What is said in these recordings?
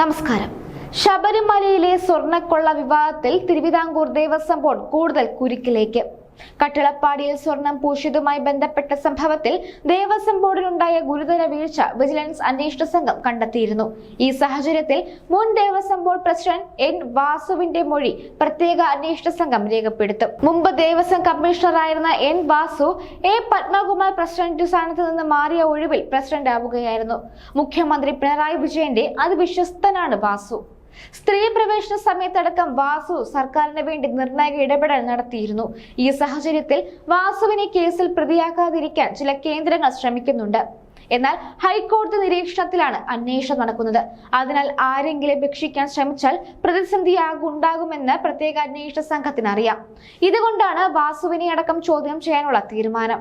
നമസ്കാരം. ശബരിമലയിലെ സ്വർണക്കൊള്ള വിവാദത്തിൽ തിരുവിതാംകൂർ ദേവസ്വം ബോർഡ് കൂടുതൽ കുരുക്കിലേക്ക്. കട്ടിളപ്പാടിയിൽ സ്വർണം പൂശിയതുമായി ബന്ധപ്പെട്ട സംഭവത്തിൽ ദേവസ്വം ബോർഡിലുണ്ടായ ഗുരുതര വീഴ്ച വിജിലൻസ് അന്വേഷണ സംഘം കണ്ടെത്തിയിരുന്നു. ഈ സാഹചര്യത്തിൽ മുൻ ദേവസ്വം ബോർഡ് പ്രസിഡന്റ് എൻ വാസുവിന്റെ മൊഴി പ്രത്യേക അന്വേഷണ സംഘം രേഖപ്പെടുത്തും. മുമ്പ് Devaswom കമ്മീഷണറായിരുന്ന N Vasu A Padmakumar president സ്ഥാനത്ത് നിന്ന് മാറിയ ഒഴിവിൽ പ്രസിഡന്റ് ആവുകയായിരുന്നു മുഖ്യമന്ത്രി പിണറായി വിജയന്റെ അതിവിശ്വസ്തനാണ് വാസു. സ്ത്രീ പ്രവേശന സമയത്തടക്കം വാസു സർക്കാരിന് വേണ്ടി നിർണായക ഇടപെടൽ നടത്തിയിരുന്നു. ഈ സാഹചര്യത്തിൽ വാസുവിനെ കേസിൽ പ്രതിയാക്കാതിരിക്കാൻ ചില കേന്ദ്രങ്ങൾ ശ്രമിക്കുന്നുണ്ട്. എന്നാൽ ഹൈക്കോടതി നിരീക്ഷണത്തിലാണ് അന്വേഷണം നടക്കുന്നത്. അതിനാൽ ആരെങ്കിലും രക്ഷിക്കാൻ ശ്രമിച്ചാൽ പ്രതിസന്ധിയാകുണ്ടാകുമെന്ന് പ്രത്യേക അന്വേഷണ സംഘത്തിന് അറിയാം ഇതുകൊണ്ടാണ് വാസുവിനെ അടക്കം ചോദ്യം ചെയ്യാനുള്ള തീരുമാനം.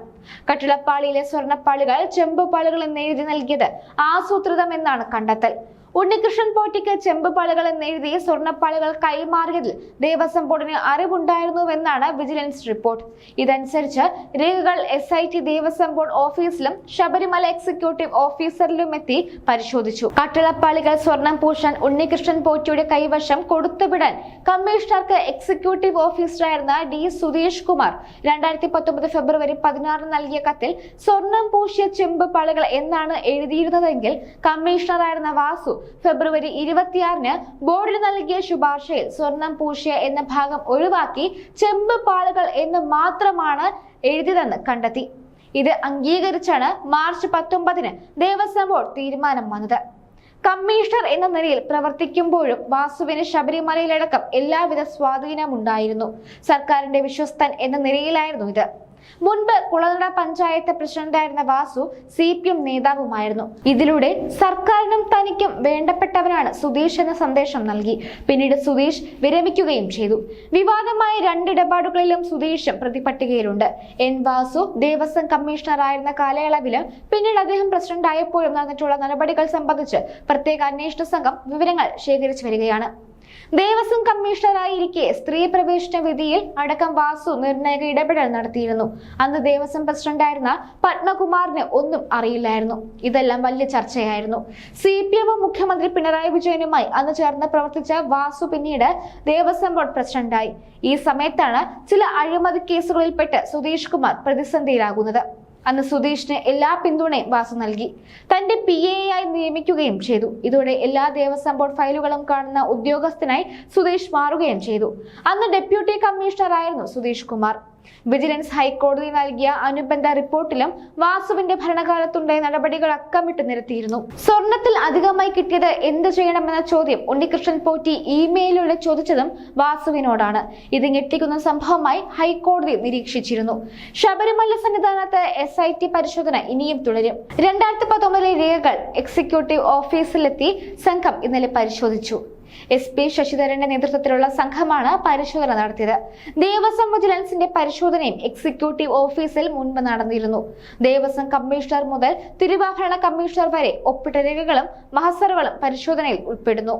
കട്ടിളപ്പാളിയിലെ സ്വർണപ്പാളികൾ ചെമ്പുപാളികൾ എന്ന് എഴുതി നൽകിയത് ആസൂത്രിതം എന്നാണ് കണ്ടെത്തൽ. ഉണ്ണികൃഷ്ണൻ പോറ്റിക്ക് ചെമ്പുപാളികൾ എന്നെഴുതി സ്വർണപ്പാളികൾ കൈമാറിയതിൽ ദേവസ്വം ബോർഡിന് അറിവുണ്ടായിരുന്നുവെന്നാണ് വിജിലൻസ് റിപ്പോർട്ട്. ഇതനുസരിച്ച് രേഖകൾ S I T Devaswom board ഓഫീസിലും ശബരിമല എക്സിക്യൂട്ടീവ് ഓഫീസറിലും എത്തി പരിശോധിച്ചു. കട്ടിളപ്പാളികൾ സ്വർണം പൂശാൻ ഉണ്ണികൃഷ്ണൻ പോറ്റിയുടെ കൈവശം കൊടുത്തുവിടാൻ കമ്മീഷണർക്ക് എക്സിക്യൂട്ടീവ് ഓഫീസറായിരുന്ന ഡി സുധീഷ് കുമാർ രണ്ടായിരത്തി പത്തൊമ്പത് ഫെബ്രുവരി പതിനാറിന് നൽകിയ കത്തിൽ സ്വർണം പൂശിയ ചെമ്പ് പാളികൾ എന്നാണ് എഴുതിയിരുന്നതെങ്കിൽ കമ്മീഷണറായിരുന്ന വാസു ഫെബ്രുവരി ഇരുപത്തിയാറിന് ബോർഡിന് നൽകിയ ശുപാർശയിൽ സ്വർണം പൂശിയ എന്ന ഭാഗം ഒഴിവാക്കി ചെമ്പ് പാളുകൾ എന്ന് മാത്രമാണ് എഴുതിയതെന്ന് കണ്ടെത്തി. ഇത് അംഗീകരിച്ചാണ് മാർച്ച് പത്തൊമ്പതിന് ദേവസ്വം ബോർഡ് തീരുമാനം വന്നത്. കമ്മീഷണർ എന്ന നിലയിൽ പ്രവർത്തിക്കുമ്പോഴും വാസുവിന് ശബരിമലയിലടക്കം എല്ലാവിധ സ്വാധീനമുണ്ടായിരുന്നു. സർക്കാരിന്റെ വിശ്വസ്തൻ എന്ന നിലയിലായിരുന്നു ഇത്. മുൻപ് കുളനട പഞ്ചായത്ത് പ്രസിഡന്റായിരുന്ന വാസു സി പി എം നേതാവുമായിരുന്നു. ഇതിലൂടെ സർക്കാരിനും തനിക്കും വേണ്ടപ്പെട്ടവനാണ് സുധീഷ് എന്ന സന്ദേശം നൽകി. പിന്നീട് സുധീഷ് വിരമിക്കുകയും ചെയ്തു. വിവാദമായ രണ്ടിടപാടുകളിലും സുധീഷും പ്രതിപട്ടികയിലുണ്ട്. എൻ വാസു ദേവസ്വം കമ്മീഷണറായിരുന്ന കാലയളവിൽ പിന്നീട് അദ്ദേഹം പ്രസിഡന്റായപ്പോഴും നടന്നിട്ടുള്ള നടപടികൾ സംബന്ധിച്ച് പ്രത്യേക അന്വേഷണ സംഘം വിവരങ്ങൾ ശേഖരിച്ചു വരികയാണ്. ദേവസ്വം കമ്മീഷണറായിരിക്കെ സ്ത്രീ പ്രവേശന വിധിയിൽ അടക്കം വാസു നിർണായക ഇടപെടൽ നടത്തിയിരുന്നു. അന്ന് ദേവസ്വം പ്രസിഡന്റായിരുന്ന പത്മകുമാറിന് ഒന്നും അറിയില്ലായിരുന്നു. ഇതെല്ലാം വലിയ ചർച്ചയായിരുന്നു. സി പി എമ്മും മുഖ്യമന്ത്രി പിണറായി വിജയനുമായി അന്ന് ചേർന്ന് പ്രവർത്തിച്ച വാസു പിന്നീട് ദേവസ്വം ബോർഡ് പ്രസിഡന്റായി. ഈ സമയത്താണ് ചില അഴിമതി കേസുകളിൽപ്പെട്ട് സുധീഷ് കുമാർ പ്രതിസന്ധിയിലാകുന്നത്. അന്ന് സുധീഷിന് എല്ലാ പിന്തുണയും വാസു നൽകി. തന്റെ പി എ ആയി നിയമിക്കുകയും ചെയ്തു. ഇതോടെ എല്ലാ ദേവസ്വം ബോർഡ് ഫയലുകളും കാണുന്ന ഉദ്യോഗസ്ഥനായി സുധീഷ് മാറുകയും ചെയ്തു. അന്ന് ഡെപ്യൂട്ടി കമ്മീഷണറായിരുന്നു സുധീഷ് കുമാർ. വിജിലൻസ് ഹൈക്കോടതി നൽകിയ അനുബന്ധ റിപ്പോർട്ടിലും വാസുവിന്റെ ഭരണകാലത്തുണ്ടായ നടപടികൾ അക്കമിട്ട് നിരത്തിയിരുന്നു. സ്വർണത്തിൽ അധികമായി കിട്ടിയത് എന്ത് ചെയ്യണമെന്ന ചോദ്യം ഉണ്ണികൃഷ്ണൻ പോറ്റി ഇമെയിലൂടെ ചോദിച്ചതും വാസുവിനോടാണ്. ഇത് ഞെട്ടിക്കുന്ന സംഭവമായി ഹൈക്കോടതി നിരീക്ഷിച്ചിരുന്നു. ശബരിമല സന്നിധാനത്ത് എസ് ഐ ടി പരിശോധന ഇനിയും തുടരും. രണ്ടായിരത്തി പത്തൊമ്പതിലെ രേഖകൾ എക്സിക്യൂട്ടീവ് ഓഫീസിലെത്തി സംഘം ഇന്നലെ പരിശോധിച്ചു. എസ് പി ശശിധരന്റെ നേതൃത്വത്തിലുള്ള സംഘമാണ് പരിശോധന നടത്തിയത്. ദേവസ്വം വിജിലൻസിന്റെ പരിശോധനയും എക്സിക്യൂട്ടീവ് ഓഫീസിൽ മുൻപ് നടന്നിരുന്നു. ദേവസ്വം കമ്മീഷണർ മുതൽ തിരുവാഭരണ കമ്മീഷണർ വരെ ഒപ്പിട്ട രേഖകളും മഹസറുകളും പരിശോധനയിൽ ഉൾപ്പെടുന്നു.